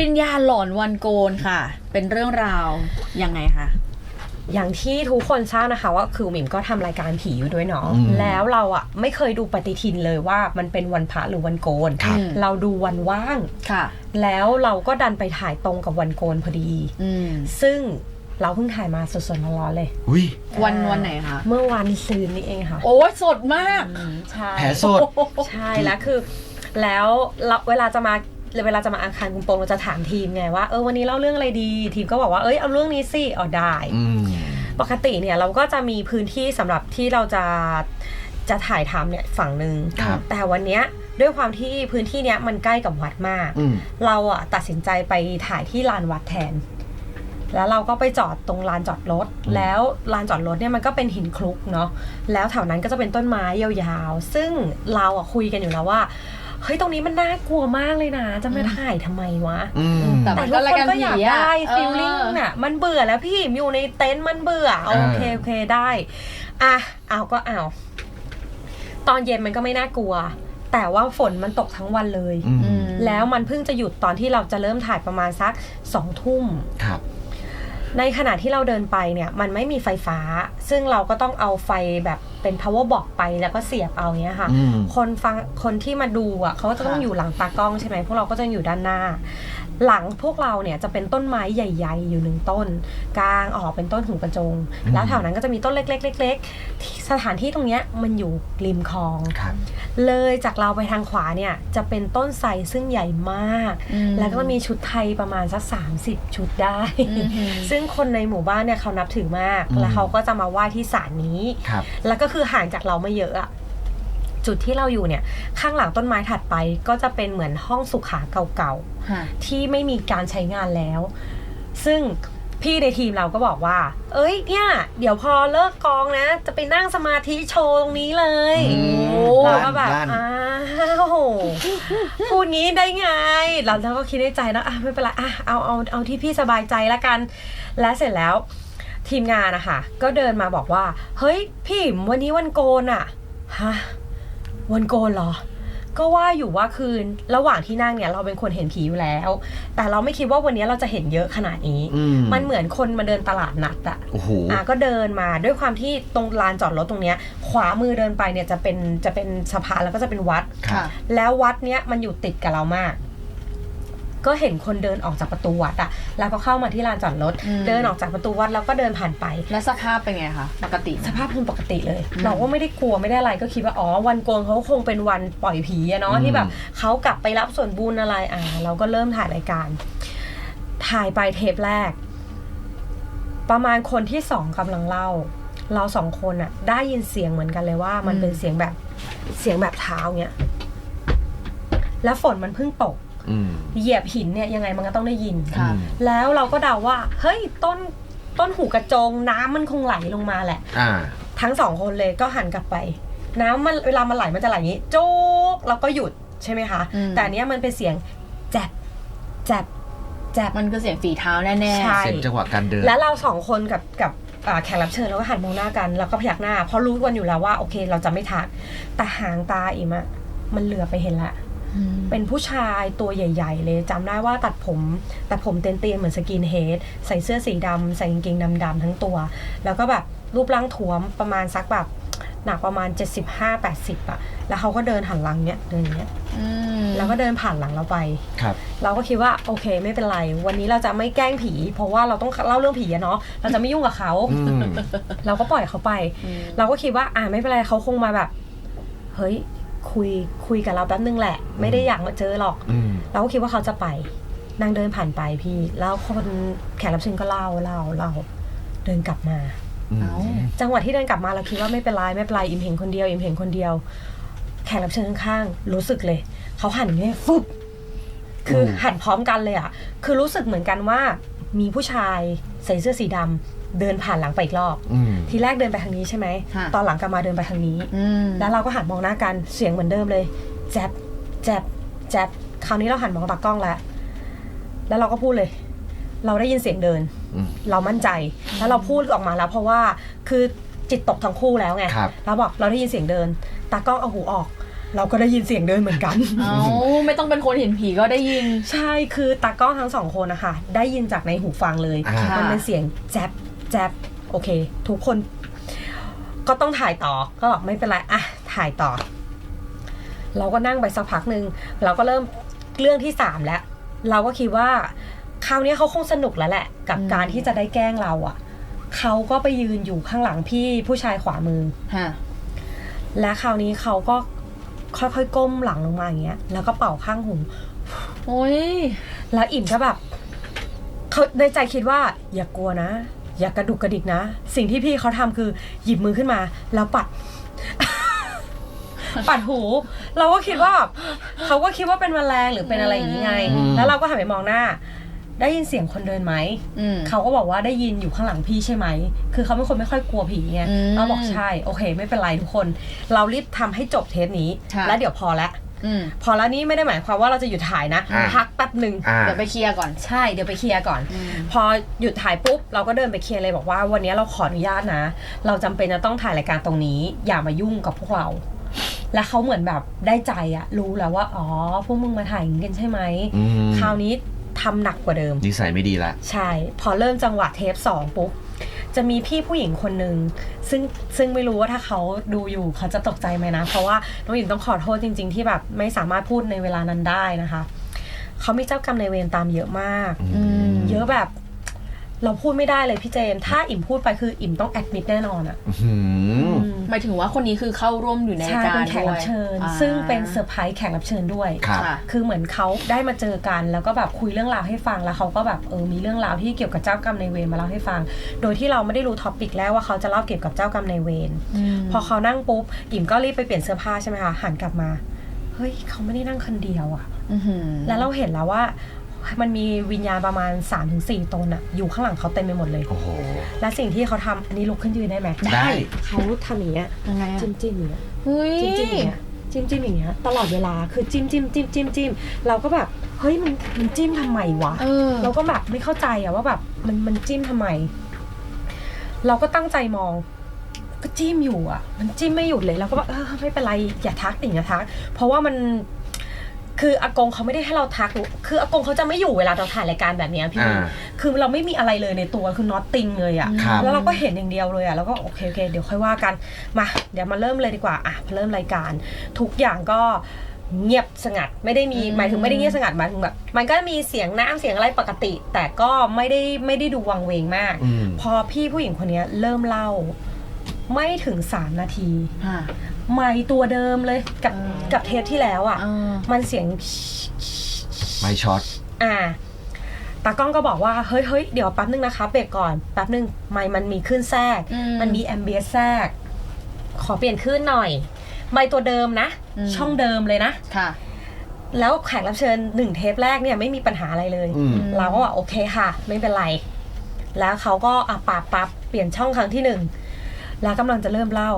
วิญญาณหลอนวันโกนค่ะ เป็นเรื่องราวยังไงคะ อย่างที่ทุกคนทราบนะคะว่าคือหมิมก็ทำรายการผีอยู่ด้วยเนาะอืมแล้วเราอะไม่เคยดูปฏิทินเลยว่ามันเป็นวันพระหรือวันโกน ครับอืมเราดูวันว่าง ค่ะ แล้วเราก็ดันไปถ่ายตรงกับวันโกนพอดี อืม ซึ่งเราเพิ่งถ่ายมาสดๆร้อนๆเลยอุ้ยวันวันไหนคะ เมื่อวันซืนนี้เองค่ะโอ้ยสดมาก ใช่ แผลสด ใช่แล้วคือ แล้วเราเวลาจะมา เวลาจะมาอังคารกุมโปงเราจะถามทีมไงว่าเออวันนี้เล่าเรื่องอะไรดี ทีมก็บอกว่าเอ้ยเอาเรื่องนี้สิอ๋อได้อืมปกติเนี่ยเราก็จะมีพื้นที่สำหรับที่เราจะจะถ่ายทำเนี่ยฝั่งหนึ่งครับแต่วันเนี้ยด้วยความที่พื้นที่เนี้ยมันใกล้กับวัดมากอืมเราอะตัดสินใจไปถ่ายที่ลานวัดแทน แล้วเราก็ไปจอดตรงลานจอดรถอืมแล้วลานจอดรถเนี่ยมันก็เป็นหินคลุกเนาะ แล้วแถวนั้นก็จะเป็นต้นไม้ยาวๆ ซึ่งเราอะคุยกันอยู่แล้วว่า เฮ้ยตรงนี้มันน่ากลัวมากเลยนะ จะมาถ่ายทำไมวะ อืม แต่ แต่มันทุก็กรายคนการก็อยากผีอะได้เออฟีลลิ่งน่ะ มันเบื่อแล้วพี่อยู่ในเต็นท์มันเบื่อเอาเออโอเคโอเคได้อะเอาก็เอา ตอนเย็นมันก็ไม่น่ากลัว แต่ว่าฝนมันตกทั้งวันเลย อืมอืมแล้วมันเพิ่งจะหยุดตอนที่เราจะเริ่มถ่ายประมาณสักสองทุ่ม ครับ ในขณะที่เราเดินไปเนี่ย มันไม่มีไฟฟ้า ซึ่งเราก็ต้องเอาไฟแบบ เป็น power box ไปแล้วก็เสียบเอาเนี้ยค่ะ อืม คนฟังคนที่มาดูอะเขาก็จะต้องค่ะอยู่หลังตากล้องใช่ไหมพวกเราก็จะอยู่ด้านหน้า หลังพวกเราเนี่ยจะเป็นต้นไม้ใหญ่ ๆ อยู่หนึ่งต้น กลางออกเป็นต้นหูกระจงอืมแล้วแถวนั้นก็จะมีต้นเล็กๆเล็กๆที่สถานที่ตรงเนี้ยมันอยู่ริมคลอง ครับ เลยจากเราไปทางขวาเนี่ยจะเป็นต้นไทรซึ่งใหญ่มาก อืม แล้วก็มีชุดไทยประมาณสัก 30 ชุดได้ อืมซึ่งคนในหมู่บ้านเนี่ยเขานับถือมาก อืม แล้วเขาก็จะมาไหว้ที่ศาลนี้ ครับ แล้วก็คือห่างจากเราไม่เยอะอะ จุดที่เราอยู่เนี่ยข้างหลังต้นไม้ถัดไปก็จะเป็นเหมือนห้องสุขาเก่าค่ะๆที่ไม่มีการใช้งานแล้ว ซึ่งพี่ในทีมเราก็บอกว่า เอ้ยเนี่ย เดี๋ยวพอเลิกกองนะ จะไปนั่งสมาธิโชว์ตรงนี้เลยอืมเราก็แบบลั่นอ้าวพูดงี้ได้ไงเราเราก็คิดในใจนะอะไม่เป็นไรอะเอาเอาเอาที่พี่สบายใจแล้วกัน และเสร็จแล้ว ทีมงานนะคะก็เดินมาบอกว่า เฮ้ยพี่หิมวันนี้วันโกนอะฮะ วันโกนเหรอ ก็ว่าอยู่ว่าคืนระหว่างที่นั่งเนี่ยเราเป็นคนเห็นผีอยู่แล้ว แต่เราไม่คิดว่าวันนี้เราจะเห็นเยอะขนาดนี้ อืม มันเหมือนคนมาเดินตลาดนัดอะ โอ้โห อะก็เดินมาด้วยความที่ตรงลานจอดรถตรงเนี้ยขวามือเดินไปเนี่ยจะเป็นจะเป็นสะพานแล้วก็จะเป็นวัดครับแล้ววัดเนี้ยมันอยู่ติดกับเรามาก ก็เห็นคนเดินออกจากประตูวัดอะแล้วก็เข้ามาที่ลานจอดรถ อืม เดินออกจากประตูวัดแล้วก็เดินผ่านไป แล้วสภาพเป็นไงคะปกติ สภาพเป็นปกติเลย อืม เราก็ไม่ได้กลัวไม่ได้อะไรก็คิดว่าอ๋อวันโกนเขาคงเป็นวันปล่อยผีอะเนาะอืม ที่แบบเขากลับไปรับส่วนบุญอะไรอ่าเราก็เริ่มถ่ายรายการ ถ่ายไปเทปแรก ประมาณคนที่สองกำลังเล่า เราสองคนอะได้ยินเสียงเหมือนกันเลยว่า มันอืมเป็นเสียงแบบเสียงแบบเท้าเนี้ยแล้วฝนมันเพิ่งตกอืม เหยียบหินเนี่ยยังไงมันก็ต้องได้ยินค่ะอืมแล้วเราก็เดาว่า เฮ้ยต้นต้นหูกระจงน้ำมันคงไหลลงมาแหละอ่าทั้งสองคนเลยก็หันกลับไป น้ำมันเวลามันไหลมันจะไหลอย่างนี้โจ๊กแล้วก็หยุดใช่ไหมคะอืมแต่อันเนี้ยมันเป็นเสียงแจบแจบแจบมันคือเสียงฝีเท้าแน่ใช่เสียงจังหวะการเดิน แล้วเราสองคนกับกับอ่าแขกรับเชิญเราก็หันมองหน้ากันแล้วก็พยักหน้า เพราะรู้กันอยู่แล้วว่าโอเคเราจะไม่ทักแต่หางตาอิมอะมันเหลือไปเห็นละๆอืม เป็นผู้ชายตัวใหญ่ ๆ เลยจำได้ว่าตัดผมตัดผมเตียนๆเหมือนสกินเฮดใส่เสื้อสีดำใส่กางเกงดำๆทั้งตัว แล้วก็แบบรูปร่างท้วมประมาณสักแบบหนักประมาณ 75-80อะแล้วเขาก็เดินหันหลังเนี้ยเดินอย่างเนี้ยอืมแล้วก็เดินผ่านหลังเราไปครับ เราก็คิดว่าโอเคไม่เป็นไร วันนี้เราจะไม่แกล้งผี เพราะว่าเราต้องเล่าเรื่องผีอะเนาะเราจะไม่ยุ่งกับเขาอืมเราก็ปล่อยเขาไปอืมเราก็คิดว่าอ่าไม่เป็นไรเขาคงมาแบบ เฮ้ย คุยคุยกับเราแป๊บนึงแหละ ไม่ได้อยากมาเจอหรอกอืมเราก็คิดว่าเขาจะไปนางเดินผ่านไปพี่ แล้วคนแขกรับเชิญก็เล่าเล่าเล่าเดินกลับมาอืมเอ้าจังหวะที่เดินกลับมาเราคิดว่าไม่เป็นไรไม่เป็นไรอิมเห็นคนเดียวอิมเห็นคนเดียว แขกรับเชิญข้างๆรู้สึกเลย เขาหันอย่างนี้ฟึบคือหันพร้อมกันเลยอะ คือรู้สึกเหมือนกันว่ามีผู้ชายใส่เสื้อสีดำ เดินผ่านหลังไปอีกรอบ อืม ทีแรกเดินไปทางนี้ใช่ไหม ค่ะ ตอนหลังกลับมาเดินไปทางนี้ อืม แล้วเราก็หันมองหน้ากันเสียงเหมือนเดิมเลย แจ๊บแจ๊บแจ๊บคราวนี้เราหันมองตากล้องแล้ว แล้วเราก็พูดเลย เราได้ยินเสียงเดิน อืมเรามั่นใจ แล้วเราพูดออกมาแล้ว เพราะว่าคือจิตตกทั้งคู่แล้วไงครับ เราบอกเราได้ยินเสียงเดินตากล้องเอาหูออก เราก็ได้ยินเสียงเดินเหมือนกัน เอาไม่ต้องเป็นคนเห็นผีก็ได้ยิน ใช่คือตากล้องทั้งสองคนนะคะได้ยินจากในหูฟังเลย อ่ามันเป็นเสียงแจ๊บ แจ๊บโอเค ทุกคน ก็ต้องถ่ายต่อก็บอกไม่เป็นไรอะถ่ายต่อ เราก็นั่งไปสักพักหนึ่งเราก็เริ่มเรื่องที่สามแล้ว เราก็คิดว่าคราวนี้เขาคงสนุกแล้วแหละ กับอืมการที่จะได้แกล้งเราอะ่ะเขาก็ไปยืนอยู่ข้างหลังพี่ผู้ชายขวามือฮะและคราวนี้เขาก็ค่อยๆก้มหลังลงมาอย่างเงี้ย แล้วก็เป่าข้างหูโอ้ยแล้วอิ่มก็แบบเขาในใจคิดว่า อย่ากลัวนะ อย่ากระดุกกระดิกนะ สิ่งที่พี่เขาทำคือหยิบมือขึ้นมา แล้วปัด ปัดหู เราก็คิดว่าแบบเขาก็คิดว่าเป็นแมลงหรือเป็นอะไรอย่างนี้ไงอืมแล้วเราก็หันไปมองหน้า ได้ยินเสียงคนเดินไหมอืมเขาก็บอกว่าได้ยินอยู่ข้างหลังพี่ใช่ไหม คือเขาเป็นคนไม่ค่อยกลัวผีไงอืมเราบอกใช่ โอเค ไม่เป็นไรทุกคน เรารีบทำให้จบเทปนี้ค่ะแล้วเดี๋ยวพอละอืม พอแล้วนี่ไม่ได้หมายความว่าเราจะหยุดถ่ายนะ อ่าพักแป๊บหนึ่งอ่า เดี๋ยวไปเคลียร์ก่อน ใช่เดี๋ยวไปเคลียร์ก่อนอืมพอหยุดถ่ายปุ๊บเราก็เดินไปเคลียร์เลยบอกว่าวันนี้เราขออนุญาตนะ เราจำเป็นจะต้องถ่ายรายการตรงนี้ อย่ามายุ่งกับพวกเรา แล้วเขาเหมือนแบบได้ใจอะรู้แล้วว่าอ๋อพวกมึงมาถ่ายอย่างนี้กันใช่ไหมอืมคราวนี้ทำหนักกว่าเดิม นิสัยไม่ดีละ ใช่ พอเริ่มจังหวะเทปสองปุ๊บ จะมีพี่ผู้หญิงคนหนึ่งซึ่งซึ่งไม่รู้ว่าถ้าเขาดูอยู่เขาจะตกใจไหมนะ เพราะว่าน้องหญิงต้องขอโทษจริง ๆ ที่แบบไม่สามารถพูดในเวลานั้นได้นะคะเขามีเจ้ากรรมในายเวรตามเยอะมากอืมเยอะแบบ เราพูดไม่ได้เลยพี่เจมส์ถ้าอิ่มพูดไปคืออิ่มต้องแอดมิดแน่นอนอะอื้อหือหมายถึงว่าคนนี้คือเข้าร่วมอยู่ในใช่รายการเป็นแขกรับเชิญด้วยซึ่งเป็นเซอร์ไพรส์แขกรับเชิญด้วย ครับ ค่ะ คือเหมือนเขาได้มาเจอกันแล้วก็แบบคุยเรื่องราวให้ฟังแล้วเขาก็แบบเออมีเรื่องราวที่เกี่ยวกับเจ้ากรรมนายเวรมาเล่าให้ฟัง โดยที่เราไม่ได้รู้ท็อปิกแรกว่าเขาจะเล่าเกี่ยวกับเจ้ากรรมนายเวรมพอเขานั่งปุ๊บอิ่มก็รีบไปเปลี่ยนเสื้อผ้าใช่ไหมคะหันกลับมาเฮ้ยเขาไม่ได้นั่งคนเดียวอะ อื้อหือ แล้วเราเห็นแล้วว่า มันมีวิญญาณประมาณ 3-4ตนอะอยู่ข้างหลังเขาเต็มไปหมดเลย โอ้โห และสิ่งที่เขาทำอันนี้ลุกขึ้นยืนได้ไหมได้ เขาทำอย่างเงี้ยยังไงอะจิ้มจิ้มอย่างเงี้ยเฮ้ยจิ้มจิ้มอย่างเงี้ยจิ้มจิ้มอย่างเงี้ยตลอดเวลาคือจิ้มจิ้มจิ้มจิ้มจิ้มเราก็แบบเฮ้ยมันมันจิ้มทำไมวะ เออเราก็แบบไม่เข้าใจอะว่าแบบมันมันจิ้มทำไม เราก็ตั้งใจมอง ก็จิ้มอยู่อะมันจิ้มไม่หยุดเลยเราก็แบบเออไม่เป็นไรอย่าทักติ่งอย่าทัก เพราะว่ามัน คืออากงเขาไม่ได้ให้เราทัก คืออากงเขาจะไม่อยู่เวลาเราถ่ายรายการแบบเนี้ยพี่ อ่าคือเราไม่มีอะไรเลยในตัว คือน็อตติงเลยอะครับ แล้วเราก็เห็นอย่างเดียวเลยอะแล้วก็โอเคโอเคเดี๋ยวค่อยว่ากัน มา เดี๋ยวมาเริ่มเลยดีกว่า อะมาเริ่มรายการ ทุกอย่างก็เงียบสงัด ไม่ได้มีอืม หมายถึงไม่ได้เงียบสงัดหมายถึงแบบ มันก็มีเสียงน้ำเสียงอะไรปกติ แต่ก็ไม่ได้ไม่ได้ดูวังเวงมาก อืม พอพี่ผู้หญิงคนเนี้ยเริ่มเล่า ไม่ถึงสามนาทีค่ะไม่ตัวเดิมเลยกับอืมกับเทปที่แล้วอะเออ มันเสียง ไม่ช็อต อ่า ตากล้องก็บอกว่า เฮ้ยเฮ้ยเดี๋ยวแป๊บนึงนะคะเบรกก่อน แป๊บนึงไม่มันมีขึ้นแทรก อืมมันมีแอมเบียแทรก ขอเปลี่ยนขึ้นหน่อย ไม่ตัวเดิมนะ อืม ช่องเดิมเลยนะ ค่ะ แล้วแขกรับเชิญหนึ่งเทปแรกเนี่ยไม่มีปัญหาอะไรเลย อืม เราก็ว่าโอเคค่ะ ไม่เป็นไร แล้วเขาก็อะปรับปรับเปลี่ยนช่องครั้งที่หนึ่ง แล้วกำลังจะเริ่มเล่า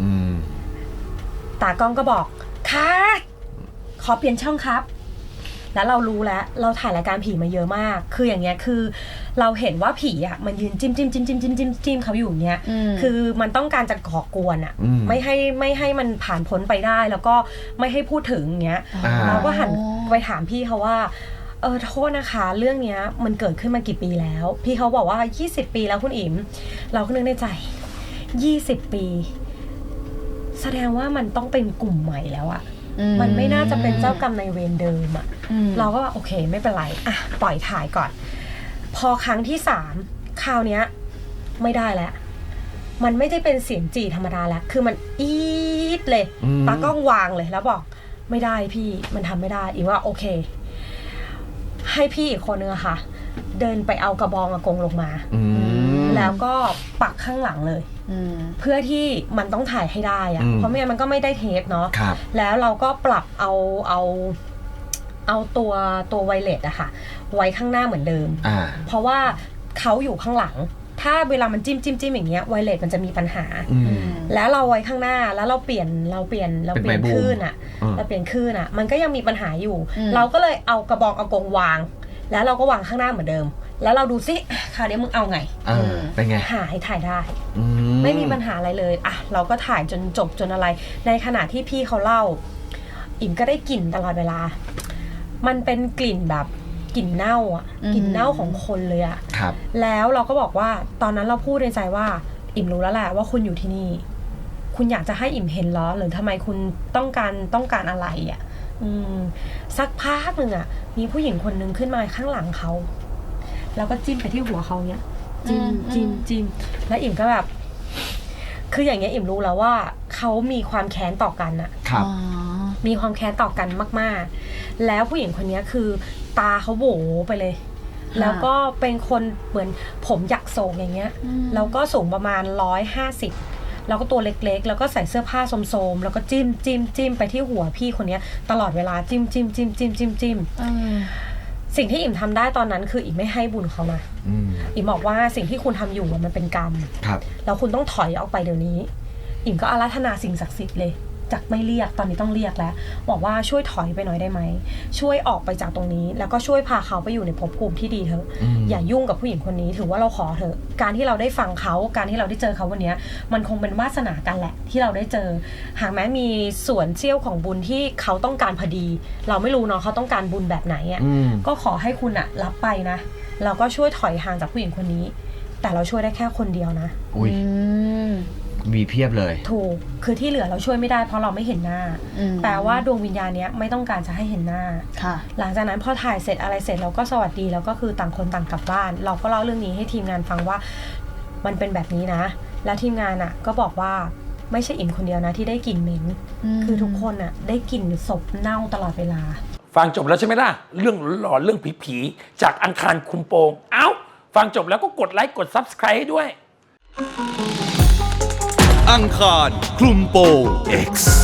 อืมตากล้องก็บอกค่ะขอเปลี่ยนช่องครับ แล้วเรารู้แล้ว เราถ่ายรายการผีมาเยอะมาก คืออย่างเงี้ยคือ เราเห็นว่าผีอะมันยืนจิ้มจิ้มจิ้มจิ้มจิ้มจิ้มจิ้มเขาอยู่อย่างเงี้ยอืมคือมันต้องการจะก่อกวนอะอืมไม่ให้ไม่ให้มันผ่านพ้นไปได้ แล้วก็ไม่ให้พูดถึงอย่างเงี้ยอ่าเราก็หันไปถามพี่เขาว่า เออโทษนะคะ เรื่องเนี้ยมันเกิดขึ้นมากี่ปีแล้ว พี่เขาบอกว่า 20 ปีแล้วคุณอิ๋มเราก็นึกในใจ 20 ปี แสดงว่ามันต้องเป็นกลุ่มใหม่แล้วอะอืมันไม่น่าจะเป็นเจ้ากรรมในายเวรเดิมอะอืมเราก็ว่าโอเคไม่เป็นไรอะปล่อยถ่ายก่อน พอครั้งที่สามคราวเนี้ย ไม่ได้แล้วมันไม่ได้เป็นเสียงจีธรรมดาแล้ว คือมันอีดเลยอืมตากล้องวางเลยแล้วบอก ไม่ได้พี่มันทำไม่ได้อีกว่าโอเค ให้พี่อีกคนนึงอะค่ะ เดินไปเอากระบองอากงลงมา อืม แล้วก็ปักข้างหลังเลย อืม เพื่อที่มันต้องถ่ายให้ได้อะอืม เพราะไม่งั้นมันก็ไม่ได้เทปเนาะ ครับ แล้วเราก็ปรับเอาเอาเอาตัวตัวไวเลสอะค่ะ ไว้ข้างหน้าเหมือนเดิม อ่า เพราะว่าเขาอยู่ข้างหลัง ถ้าเวลามันจิ้มจิ้มจิ้มอย่างเงี้ยไวเลสมันจะมีปัญหา อืม แล้วเราไว้ข้างหน้าแล้วเราเปลี่ยนเราเปลี่ยนเราเปลี่ยนเป็นไม้บูมคลื่นอะอืม เราเปลี่ยนคลื่นอะมันก็ยังมีปัญหาอยู่ อืม เราก็เลยเอากระบองเอากงวาง แล้วเราก็วางข้างหน้าเหมือนเดิม แล้วเราดูซิคราวนี้มึงเอาไง เออเป็นไงหาให้ถ่ายได้ อืไม่มีปัญหาอะไรเลย อะ เราก็ถ่ายจนจบจนอะไร ในขณะที่พี่เขาเล่า อิ่มก็ได้กลิ่นตลอดเวลา มันเป็นกลิ่นแบบ กลิ่นเน่าอะอืมกลิ่นเน่าของคนเลยอะครับ แล้วเราก็บอกว่าตอนนั้นเราพูดในใจว่า อิ่มรู้แล้วแหละว่าคุณอยู่ที่นี่ คุณอยากจะให้อิ่มเห็นล้อหรือทำไมคุณต้องการต้องการอะไรอะ อืม สักพักหนึ่งอะ มีผู้หญิงคนหนึ่งขึ้นมาข้างหลังเขาแล้วก็จิ้มไปที่หัวเขาเนี้ยจิ้มอืมจิ้มอืมจิ้มแล้วอิ่มก็แบบ คืออย่างเงี้ยอิ่มรู้แล้วว่าเขามีความแค้นต่อกันอะครับอ๋อ มีความแค้นต่อกันมาก ๆ แล้วผู้หญิงคนเนี้ยคือตาเขาโบไปเลยะแล้วก็เป็นคนเหมือนผมหยักโศกอย่างเงี้ยอืมแล้วก็สูงประมาณร้อยห้าสิบแล้วก็ตัวเล็กๆ แล้วก็ใส่เสื้อผ้าโสมๆ แล้วก็จิ้มจิ้มจิ้มไปที่หัวพี่คนเนี้ยตลอดเวลาจิ้มจิ้มจิ้มจิ้มจิ้มจิ้มเออสิ่งที่อิ่มทำได้ตอนนั้นคืออิ่มไม่ให้บุญเขานะอืมอิ่มบอกว่าสิ่งที่คุณทำอยู่อะมันเป็นกรรม ครับ แล้วคุณต้องถอยออกไปเดี๋ยวนี้ อิ่มก็อาราธนาสิ่งศักดิ์สิทธิ์เลย จากไม่เรียกตอนนี้ต้องเรียกแล้ว บอกว่าช่วยถอยไปหน่อยได้ไหม ช่วยออกไปจากตรงนี้ แล้วก็ช่วยพาเขาไปอยู่ในภพภูมิที่ดีเถอะอืมอย่ายุ่งกับผู้หญิงคนนี้ถือว่าเราขอเถอะ การที่เราได้ฟังเขา การที่เราได้เจอเขาวันเนี้ยมันคงเป็นวาสนากันแหละ ที่เราได้เจอ หากแม้มีส่วนเสี้ยวของบุญที่เขาต้องการพอดี เราไม่รู้เนาะเขาต้องการบุญแบบไหนอะอืมก็ขอให้คุณอะรับไปนะ เราก็ช่วยถอยห่างจากผู้หญิงคนนี้ แต่เราช่วยได้แค่คนเดียวนะอุ้ยอื มมีเพียบเลย ถูกคือที่เหลือเราช่วยไม่ได้เพราะเราไม่เห็นหน้า อืมแปลว่าดวงวิญญาณเนี้ยไม่ต้องการจะให้เห็นหน้า ค่ะ หลังจากนั้นพอถ่ายเสร็จอะไรเสร็จเราก็สวัสดีแล้วก็คือต่างคนต่างกลับบ้าน เราก็เล่าเรื่องนี้ให้ทีมงานฟังว่ามันเป็นแบบนี้นะ แล้วทีมงานอะ ก็บอกว่าไม่ใช่อิ่มคนเดียวนะที่ได้กลิ่นเหม็นอืมคือทุกคนอะ ได้กลิ่นศพเน่าตลอดเวลา ฟังจบแล้วใช่ไหมล่ะ เรื่องหลอนๆเรื่องผีๆจากอังคารคุมโปง เอ้า ฟังจบแล้วก็กดไลค์กด Subscribe ให้ด้วย อังคาร คลุมโปง X